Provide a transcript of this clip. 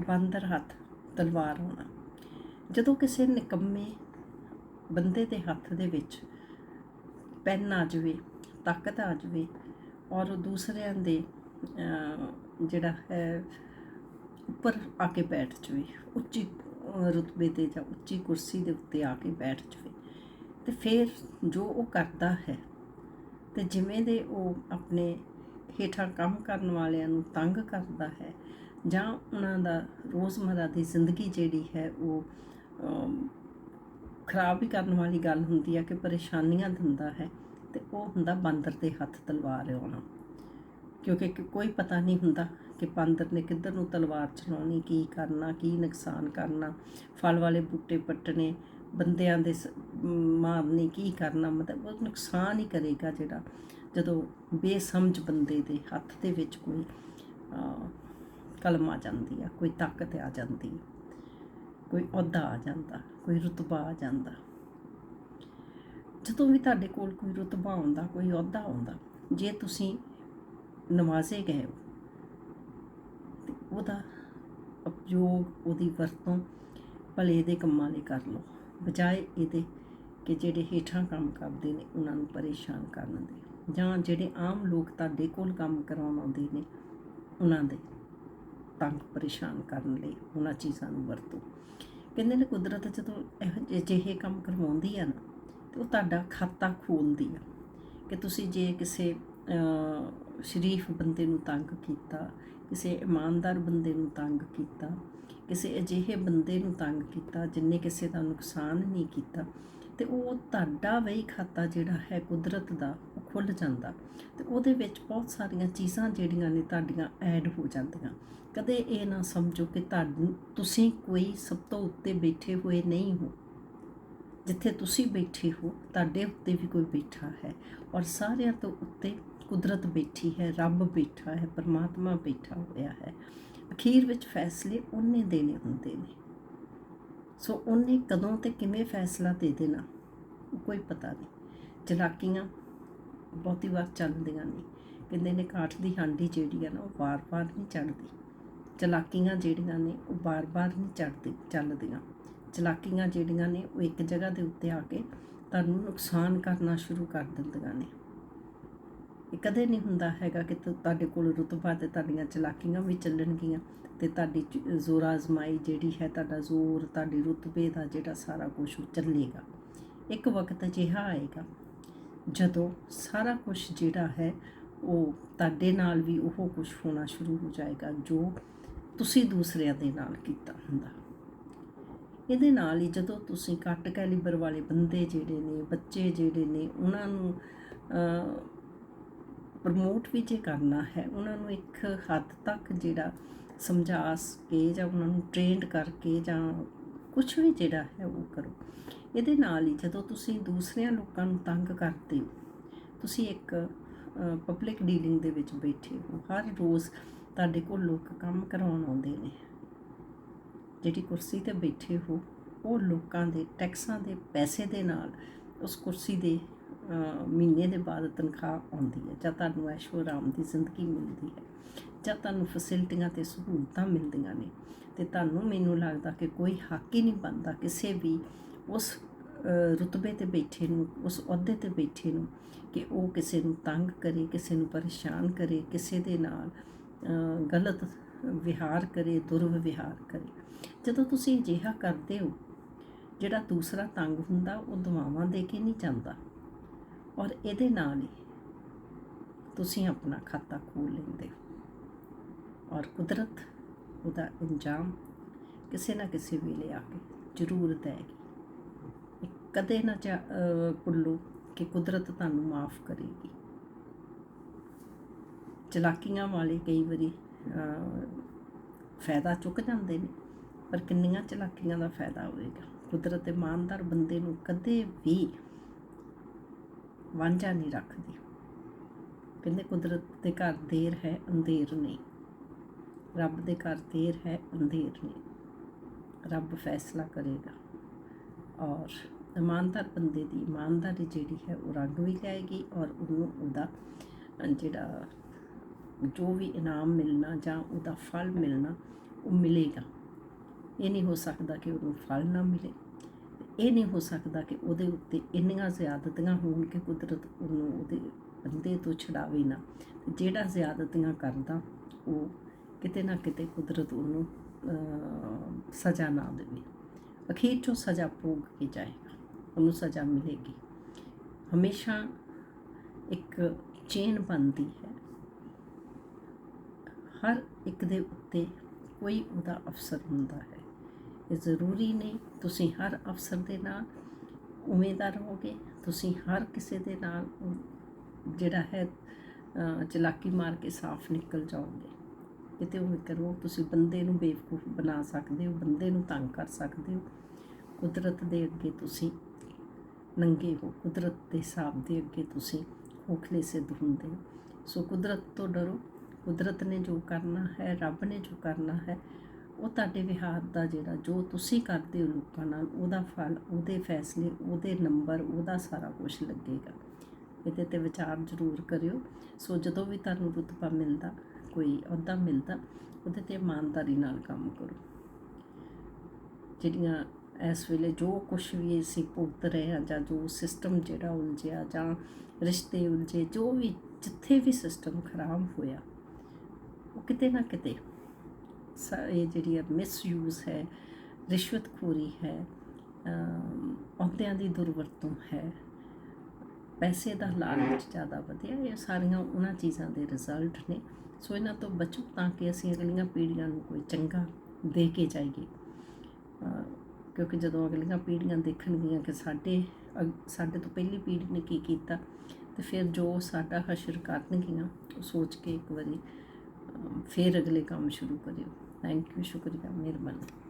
ਬਾਂਦਰ ਹੱਥ ਤਲਵਾਰ ਹੋਣਾ। ਜਦੋਂ ਕਿਸੇ ਨਿਕੰਮੇ ਬੰਦੇ ਦੇ ਹੱਥ ਦੇ ਵਿੱਚ ਪੈਨ ਆ ਜਾਵੇ, ਤਾਕਤ ਆ ਜਾਵੇ ਔਰ ਉਹ ਦੂਸਰਿਆਂ ਦੇ ਜਿਹੜਾ ਹੈ, ਉੱਪਰ ਆ ਕੇ ਬੈਠ ਜਾਵੇ, ਉੱਚੀ ਰੁਤਬੇ ਤੇ ਜਾਂ ਉੱਚੀ ਕੁਰਸੀ ਦੇ ਉੱਤੇ ਆ ਕੇ ਬੈਠ ਜਾਵੇ, ਤੇ ਫਿਰ ਜੋ ਉਹ ਕਰਦਾ ਹੈ, ਤੇ ਜਿਵੇਂ ਦੇ ਉਹ ਆਪਣੇ ਹੇਠਾਂ ਕੰਮ ਕਰਨ ਵਾਲਿਆਂ ਨੂੰ ਤੰਗ ਕਰਦਾ ਹੈ ਜਾਂ ਉਹਨਾਂ ਦਾ ਰੋਜ਼ਮਰਾ ਦੀ ਜ਼ਿੰਦਗੀ ਜਿਹੜੀ ਹੈ ਉਹ ਖਰਾਬ ਹੀ ਕਰਨ ਵਾਲੀ ਗੱਲ ਹੁੰਦੀ ਹੈ ਕਿ ਪਰੇਸ਼ਾਨੀਆਂ ਦਿੰਦਾ ਹੈ ਤੇ ਉਹ ਹੁੰਦਾ ਬਾਂਦਰ ਦੇ ਹੱਥ ਤਲਵਾਰ ਆਉਣਾ ਕਿਉਂਕਿ ਕੋਈ ਪਤਾ ਨਹੀਂ ਹੁੰਦਾ ਕਿ ਬਾਂਦਰ ਨੇ ਕਿੱਧਰ ਨੂੰ ਤਲਵਾਰ ਚਲਾਉਣੀ ਕੀ ਕਰਨਾ ਕੀ ਨੁਕਸਾਨ ਕਰਨਾ। ਫਲ ਵਾਲੇ ਬੂਟੇ ਪੱਟਣੇ ਬੰਦਿਆਂ ਦੇ ਸ- ਮ, ਮਾਰਨੇ ਕੀ ਕਰਨਾ ਮਤਲਬ ਉਹ ਨੁਕਸਾਨ ਹੀ ਕਰੇਗਾ ਜਿਹੜਾ। ਜਦੋਂ ਬੇਸਮਝ ਬੰਦੇ ਦੇ ਹੱਥ ਦੇ ਵਿੱਚ ਕੋਈ ਕਲਮ ਆ ਜਾਂਦੀ ਆ, ਕੋਈ ਤਾਕਤ ਆ ਜਾਂਦੀ, ਕੋਈ ਅਹੁਦਾ ਆ ਜਾਂਦਾ, ਕੋਈ ਰੁਤਬਾ ਆ ਜਾਂਦਾ। ਜਦੋਂ ਵੀ ਤੁਹਾਡੇ ਕੋਲ ਕੋਈ ਰੁਤਬਾ ਆਉਂਦਾ, ਕੋਈ ਅਹੁਦਾ ਆਉਂਦਾ, ਜੇ ਤੁਸੀਂ ਨਵਾਜ਼ੇ ਗਏ ਹੋ ਉਹਦਾ ਉਪਯੋਗ ਉਹਦੀ ਵਰਤੋਂ ਭਲੇ ਦੇ ਕੰਮਾਂ ਲਈ ਕਰ ਲਓ। ਬਜਾਏ ਇਹਦੇ ਕਿ ਜਿਹੜੇ ਹੇਠਾਂ ਕੰਮ ਕਰਦੇ ਨੇ, ਉਹਨਾਂ ਨੂੰ ਪਰੇਸ਼ਾਨ ਕਰਨ ਦੇ। ਜਾਂ ਜਿਹੜੇ ਆਮ ਲੋਕ ਤੁਹਾਡੇ ਕੋਲ ਕੰਮ ਕਰਾਉਣ ਆਉਂਦੇ ਨੇ, ਉਹਨਾਂ ਦੇ। ਤੰਗ ਪਰੇਸ਼ਾਨ ਕਰਨ ਲਈ ਉਹਨਾਂ ਚੀਜ਼ਾਂ ਨੂੰ ਵਰਤੋ। ਕਹਿੰਦੇ ਨੇ ਕੁਦਰਤ ਜਦੋਂ ਇਹੋ ਜਿਹੇ ਜਿਹੇ ਕੰਮ ਕਰਵਾਉਂਦੀ ਆ ਨਾ, ਤੇ ਉਹ ਤੁਹਾਡਾ ਖਾਤਾ ਖੋਲਦੀ ਆ ਕਿ ਤੁਸੀਂ ਜੇ ਕਿਸੇ ਸ਼ਰੀਫ ਬੰਦੇ ਨੂੰ ਤੰਗ ਕੀਤਾ, ਕਿਸੇ ਇਮਾਨਦਾਰ ਬੰਦੇ ਨੂੰ ਤੰਗ ਕੀਤਾ, ਕਿਸੇ ਅਜਿਹੇ ਬੰਦੇ ਨੂੰ ਤੰਗ ਕੀਤਾ ਜਿਨਨੇ ਕਿਸੇ ਦਾ ਨੁਕਸਾਨ ਨਹੀਂ ਕੀਤਾ ਤੇ ਉਹ ਤੁਹਾਡਾ ਵਹੀ ਖਾਤਾ ਜਿਹੜਾ ਹੈ ਕੁਦਰਤ ਦਾ, ਉਹ ਖੁੱਲ ਜਾਂਦਾ। ਤੇ ਉਹਦੇ ਵਿੱਚ ਬਹੁਤ ਸਾਰੀਆਂ ਚੀਜ਼ਾਂ ਜਿਹੜੀਆਂ ਨੇ ਤੁਹਾਡੀਆਂ ਐਡ ਹੋ ਜਾਂਦੀਆਂ। ਕਦੇ ਇਹ ਨਾ ਸਮਝੋ ਕਿ ਤੁਹਾਨੂੰ ਤੁਸੀਂ ਕੋਈ ਸਭ ਤੋਂ ਉੱਤੇ ਬੈਠੇ ਹੋਏ ਨਹੀਂ ਹੋ। ਜਿੱਥੇ ਤੁਸੀਂ ਬੈਠੇ ਹੋ, ਤੁਹਾਡੇ ਉੱਤੇ ਵੀ ਕੋਈ ਬੈਠਾ ਹੈ। ਔਰ ਸਾਰਿਆਂ ਤੋਂ ਉੱਤੇ ਕੁਦਰਤ ਬੈਠੀ ਹੈ, ਰੱਬ ਬੈਠਾ ਹੈ, ਪਰਮਾਤਮਾ ਬੈਠਾ ਹੋਇਆ ਹੈ। ਅਖੀਰ ਵਿੱਚ ਫੈਸਲੇ ਉਹਨੇ ਦੇਣੇ ਹੁੰਦੇ ਨੇ। ਸੋ ਉਹਨੇ ਕਦੋਂ ਤੇ ਕਿਵੇਂ ਫੈਸਲਾ ਦੇ ਦੇਣਾ? ਕੋਈ ਪਤਾ ਨਹੀਂ। ਚਲਾਕੀਆਂ ਬਹੁਤੀ ਵਾਰ ਚੱਲਦੀਆਂ ਨਹੀਂ। ਕਹਿੰਦੇ ਨੇ ਕਾਠ ਦੀ ਹਾਂਡੀ ਜਿਹੜੀ ਆ ਨਾ, ਉਹ ਵਾਰ-ਵਾਰ ਨਹੀਂ ਚੜ੍ਹਦੀ। ਚਲਾਕੀਆਂ ਜਿਹੜੀਆਂ ਨੇ, ਉਹ ਵਾਰ ਵਾਰ ਨਹੀਂ ਚੜ੍ਹਦੀ, ਚੱਲਦੀਆਂ। ਚਲਾਕੀਆਂ ਜਿਹੜੀਆਂ ਨੇ, ਉਹ ਇੱਕ ਜਗ੍ਹਾ ਦੇ ਉੱਤੇ ਆ ਕੇ ਤੁਹਾਨੂੰ ਨੁਕਸਾਨ ਕਰਨਾ ਸ਼ੁਰੂ ਕਰ ਦਿੰਦੀਆਂ ਨੇ। ਇਹ ਕਦੇ ਨਹੀਂ ਹੁੰਦਾ ਹੈਗਾ ਕਿ ਤੁ- ਤੁਹਾਡੇ ਕੋਲ ਰੁਤਬਾ ਤੇ ਤੁਹਾਡੀਆਂ ਚਲਾਕੀਆਂ ਵੀ ਚੱਲਣਗੀਆਂ ਤੇ ਤੁਹਾਡੀ ਚ- ਜ਼ੋਰ ਆਜ਼ਮਾਈ ਜਿਹੜੀ ਹੈ, ਤੁਹਾਡਾ ਜ਼ੋਰ, ਤੁਹਾਡੀ ਰੁਤਬੇ ਦਾ ਜਿਹੜਾ ਸਾਰਾ ਕੁਝ ਚੱਲੇਗਾ। ਇੱਕ ਵਕਤ ਅਜਿਹਾ ਆਏਗਾ ਜਦੋਂ ਸਾਰਾ ਕੁਝ ਜਿਹੜਾ ਹੈ ਉਹ ਤੁਹਾਡੇ ਨਾਲ ਵੀ ਉਹ ਕੁਝ ਹੋਣਾ ਸ਼ੁਰੂ ਹੋ ਜਾਏਗਾ ਜੋ ਤੁਸੀਂ ਦੂਸਰਿਆਂ ਦੇ ਨਾਲ ਕੀਤਾ ਹੁੰਦਾ। ਇਹਦੇ ਨਾਲ ਹੀ ਜਦੋਂ ਤੁਸੀਂ ਘੱਟ ਕੈਲੀਬਰ ਵਾਲੇ ਬੰਦੇ ਜਿਹੜੇ ਨੇ, ਬੱਚੇ ਜਿਹੜੇ ਨੇ, ਉਹਨਾਂ ਨੂੰ ਪ੍ਰਮੋਟ ਵੀ ਜੇ ਕਰਨਾ ਹੈ, ਉਹਨਾਂ ਨੂੰ ਇੱਕ ਹੱਦ ਤੱਕ ਜਿਹੜਾ ਸਮਝਾ ਕੇ ਜਾਂ ਉਹਨਾਂ ਨੂੰ ਟ੍ਰੇਨਡ ਕਰਕੇ ਜਾਂ ਕੁਝ ਵੀ ਜਿਹੜਾ ਹੈ ਉਹ ਕਰੋ। ਇਹਦੇ ਨਾਲ ਹੀ ਜਦੋਂ ਤੁਸੀਂ ਦੂਸਰਿਆਂ ਲੋਕਾਂ ਨੂੰ ਤੰਗ ਕਰਦੇ ਹੋ, ਤੁਸੀਂ ਇੱਕ ਪਬਲਿਕ ਡੀਲਿੰਗ ਦੇ ਵਿੱਚ ਬੈਠੇ ਹੋ, ਹਰ ਰੋਜ਼ ਤੁਹਾਡੇ ਕੋਲ ਲੋਕ ਕੰਮ ਕਰਾਉਣ ਆਉਂਦੇ ਨੇ। ਜਿਹੜੀ ਕੁਰਸੀ ਤੇ ਬੈਠੇ ਹੋ, ਉਹ ਲੋਕਾਂ ਦੇ ਟੈਕਸਾਂ ਦੇ ਪੈਸੇ ਦੇ ਨਾਲ ਉਸ ਕੁਰਸੀ ਦੇ ਮਹੀਨੇ ਦੇ ਬਾਅਦ ਤਨਖਾਹ ਆਉਂਦੀ ਹੈ ਜਾਂ ਤੁਹਾਨੂੰ ਐਸ਼ੋ ਆਰਾਮ ਦੀ ਜ਼ਿੰਦਗੀ ਮਿਲਦੀ ਹੈ ਜਾਂ ਤੁਹਾਨੂੰ ਫੈਸਿਲਿਟੀਆਂ ਤੇ ਸਹੂਲਤਾਂ ਮਿਲਦੀਆਂ ਨੇ ਤੇ ਤੁਹਾਨੂੰ ਮੈਨੂੰ ਲੱਗਦਾ ਕਿ ਕੋਈ ਹੱਕ ਹੀ ਨਹੀਂ ਬਣਦਾ ਕਿਸੇ ਵੀ ਉਸ ਰੁਤਬੇ ਤੇ ਬੈਠੇ ਨੂੰ, ਉਸ ਅਹੁਦੇ ਤੇ ਬੈਠੇ ਨੂੰ ਕਿ ਉਹ ਕਿਸੇ ਨੂੰ ਤੰਗ ਕਰੇ, ਕਿਸੇ ਨੂੰ ਪਰੇਸ਼ਾਨ ਕਰੇ, ਕਿਸੇ ਦੇ ਨਾਲ ਗਲਤ ਵਿਹਾਰ ਕਰੇ, ਦੁਰਵਿਵਹਾਰ ਕਰੇ। ਜਦੋਂ ਤੁਸੀਂ ਅਜਿਹਾ ਕਰਦੇ ਹੋ, ਜਿਹੜਾ ਦੂਸਰਾ ਤੰਗ ਹੁੰਦਾ, ਉਹ ਦੁਆਵਾਂ ਦੇ ਕੇ ਨਹੀਂ ਜਾਂਦਾ। ਔਰ ਇਹਦੇ ਨਾਲ ਹੀ ਤੁਸੀਂ ਆਪਣਾ ਖਾਤਾ ਖੋਲ ਲੈਂਦੇ ਹੋ। ਔਰ ਕੁਦਰਤ ਉਹਦਾ ਇੰਜਾਮ ਕਿਸੇ ਨਾ ਕਿਸੇ ਵੇਲੇ ਆ ਕੇ ਜ਼ਰੂਰ ਦੇਗੀ ਕਦੇ ਨਾ ਚਾ- ਭੁੱਲੋ ਕਿ ਕੁਦਰਤ ਤੁਹਾਨੂੰ ਮਾਫ ਕਰੇਗੀ। ਚਲਾਕੀਆਂ ਵਾਲੇ ਕਈ ਵਾਰੀ ਫਾਇਦਾ ਚੁੱਕ ਜਾਂਦੇ ਨੇ, ਪਰ ਕਿੰਨੀਆਂ ਚਲਾਕੀਆਂ ਦਾ ਫਾਇਦਾ ਹੋਵੇਗਾ ਕੁਦਰਤ ਇਮਾਨਦਾਰ ਬੰਦੇ ਨੂੰ ਕਦੇ ਵੀ ਵਾਂਝਾ ਨਹੀਂ ਰੱਖਦੀ। ਕਹਿੰਦੇ ਕੁਦਰਤ ਦੇ ਘਰ ਦੇਰ ਹੈ, ਅੰਧੇਰ ਨਹੀਂ। ਰੱਬ ਦੇ ਘਰ ਦੇਰ ਹੈ, ਅੰਧੇਰ ਨਹੀਂ। ਰੱਬ ਫੈਸਲਾ ਕਰੇਗਾ ਔਰ ਇਮਾਨਦਾਰ ਬੰਦੇ ਦੀ ਇਮਾਨਦਾਰੀ ਜਿਹੜੀ ਹੈ ਉਹ ਰੰਗ ਵੀ ਲਿਆਏਗੀ ਔਰ ਉਹਨੂੰ ਉਹਦਾ ਜਿਹੜਾ ਜੋ ਵੀ ਇਨਾਮ ਮਿਲਣਾ ਜਾਂ ਉਹਦਾ ਫਲ ਮਿਲਣਾ, ਉਹ ਮਿਲੇਗਾ। ਇਹ ਨਹੀਂ ਹੋ ਸਕਦਾ ਕਿ ਉਹਨੂੰ ਫਲ ਨਾ ਮਿਲੇ। ਇਹ ਨਹੀਂ ਹੋ ਸਕਦਾ ਕਿ ਉਹਦੇ ਉੱਤੇ ਇੰਨੀਆਂ ਜ਼ਿਆਦਤੀਆਂ ਹੋਣ ਕਿ ਕੁਦਰਤ ਉਹਨੂੰ ਉਹਦੇ ਬੰਦੇ ਤੋਂ ਛਡਾਵੇ ਨਾ। ਜਿਹੜਾ ਜ਼ਿਆਦਤੀਆਂ ਕਰਦਾ, ਉਹ ਕਿਤੇ ਨਾ ਕਿਤੇ ਕੁਦਰਤ ਉਹਨੂੰ ਸਜ਼ਾ ਨਾ ਦੇਵੇ। ਅਖੀਰ 'ਚੋਂ ਸਜ਼ਾ ਭੋਗ ਕੇ ਜਾਏਗਾ। ਉਹਨੂੰ ਸਜ਼ਾ ਮਿਲੇਗੀ। ਹਮੇਸ਼ਾ ਇੱਕ ਚੇਨ ਬਣਦੀ ਹੈ। ਹਰ ਇੱਕ ਦੇ ਉੱਤੇ ਕੋਈ ਉਹਦਾ ਅਫਸਰ ਹੁੰਦਾ ਹੈ। ਇਹ ਜ਼ਰੂਰੀ ਨਹੀਂ, ਤੁਸੀਂ ਹਰ ਅਫਸਰ ਦੇ ਨਾਲ ਉਵੇਂ ਦਾ ਰਹੋਗੇ, ਤੁਸੀਂ ਹਰ ਕਿਸੇ ਦੇ ਨਾਲ ਜਿਹੜਾ ਹੈ ਚਲਾਕੀ ਮਾਰ ਕੇ ਸਾਫ਼ ਨਿਕਲ ਜਾਓਗੇ। ਕਿਤੇ ਉਹ ਕਰੋ ਤੁਸੀਂ ਬੰਦੇ ਨੂੰ ਬੇਵਕੂਫ ਬਣਾ ਸਕਦੇ ਹੋ, ਬੰਦੇ ਨੂੰ ਤੰਗ ਕਰ ਸਕਦੇ ਹੋ। ਕੁਦਰਤ ਦੇ ਅੱਗੇ ਤੁਸੀਂ ਨੰਗੇ ਹੋ, ਕੁਦਰਤ ਦੇ ਹਿਸਾਬ ਦੇ ਅੱਗੇ ਤੁਸੀਂ ਖੋਖਲੇ ਸਿੱਧ ਹੁੰਦੇ ਹੋ। ਸੋ ਕੁਦਰਤ ਤੋਂ ਡਰੋ। ਕੁਦਰਤ ਨੇ ਜੋ ਕਰਨਾ ਹੈ, ਰੱਬ ਨੇ ਜੋ ਕਰਨਾ ਹੈ, ਉਹ ਤੁਹਾਡੇ ਵਿਹਾਰ ਦਾ ਜਿਹੜਾ, ਜੋ ਤੁਸੀਂ ਕਰਦੇ ਹੋ ਲੋਕਾਂ ਨਾਲ, ਉਹਦਾ ਫਲ, ਉਹਦੇ ਫੈਸਲੇ, ਉਹਦੇ ਨੰਬਰ, ਉਹਦਾ ਸਾਰਾ ਕੁਝ ਲੱਗੇਗਾ। ਇਹਦੇ ਤੇ ਵਿਚਾਰ ਜ਼ਰੂਰ ਕਰਿਓ। ਸੋ ਜਦੋਂ ਵੀ ਤੁਹਾਨੂੰ ਰੁਤਬਾ ਮਿਲਦਾ, ਕੋਈ ਅਹੁਦਾ ਮਿਲਦਾ, ਉਹਦੇ ਤੇ ਇਮਾਨਦਾਰੀ ਨਾਲ ਕੰਮ ਕਰੋ। ਜਿਹੜੀਆਂ ਇਸ ਵੇਲੇ ਜੋ ਕੁਝ ਵੀ ਅਸੀਂ ਭੁਗਤ ਰਹੇ ਹਾਂ ਜਾਂ ਜੋ ਸਿਸਟਮ ਜਿਹੜਾ ਉਲਝਿਆ ਜਾਂ ਰਿਸ਼ਤੇ ਉਲਝੇ, ਜੋ ਵੀ ਜਿੱਥੇ ਵੀ ਸਿਸਟਮ ਖਰਾਬ ਹੋਇਆ, ਉਹ ਕਿਤੇ ਨਾ ਕਿਤੇ ਸ- ਇਹ ਜਿਹੜੀ ਹੈ ਮਿਸਯੂਜ਼ ਹੈ, ਰਿਸ਼ਵਤਖੋਰੀ ਹੈ ਅਹੁਦਿਆਂ ਦੀ ਦੁਰਵਰਤੋਂ ਹੈ, ਪੈਸੇ ਦਾ ਲਾਲਚ ਜ਼ਿਆਦਾ ਵਧਿਆ, ਇਹ ਸਾਰੀਆਂ ਉਹਨਾਂ ਚੀਜ਼ਾਂ ਦੇ ਰਿਜ਼ਲਟ ਨੇ। ਸੋ ਇਹਨਾਂ ਤੋਂ ਬਚੋ ਤਾਂ ਕਿ ਅਸੀਂ ਅਗਲੀਆਂ ਪੀੜ੍ਹੀਆਂ ਨੂੰ ਕੋਈ ਚੰਗਾ ਦੇ ਕੇ ਜਾਈਏ। ਕਿਉਂਕਿ ਜਦੋਂ ਅਗਲੀਆਂ ਪੀੜ੍ਹੀਆਂ ਦੇਖਣਗੀਆਂ ਕਿ ਸਾਡੇ ਅਗ- ਸਾਡੇ ਤੋਂ ਪਹਿਲੀ ਪੀੜ੍ਹੀ ਨੇ ਕੀ ਕੀਤਾ, ਤੇ ਫਿਰ ਜੋ ਸਾਡਾ ਹਸ਼ਰ ਕਰਨਗੀਆਂ, ਉਹ ਸੋਚ ਕੇ ਇੱਕ ਵਾਰੀ ਫਿਰ ਅਗਲੇ ਕੰਮ ਸ਼ੁਰੂ ਕਰਿਓ। ਥੈਂਕ ਯੂ ਸ਼ੁਕਰੀਆ, ਮਿਹਰਬਾਨੀ।